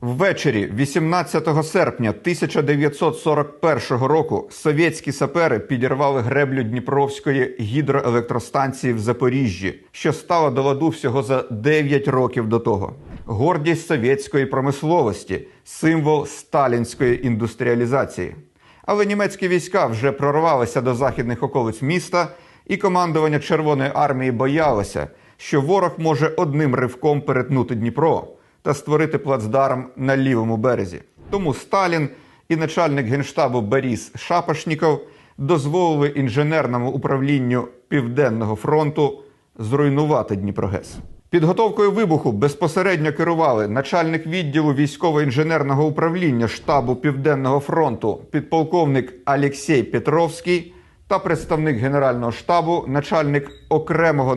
Ввечері 18 серпня 1941 року совєтські сапери підірвали греблю Дніпровської гідроелектростанції в Запоріжжі, що стала до ладу всього за 9 років до того. Гордість совєтської промисловості, символ сталінської індустріалізації. Але німецькі війська вже прорвалися до західних околиць міста, і командування Червоної армії боялося, що ворог може одним ривком перетнути Дніпро та створити плацдарм на лівому березі. Тому Сталін і начальник генштабу Борис Шапошніков дозволили інженерному управлінню Південного фронту зруйнувати Дніпрогес. Підготовкою вибуху безпосередньо керували начальник відділу військово-інженерного управління штабу Південного фронту підполковник Алексій Петровський та представник Генерального штабу, начальник окремого наукового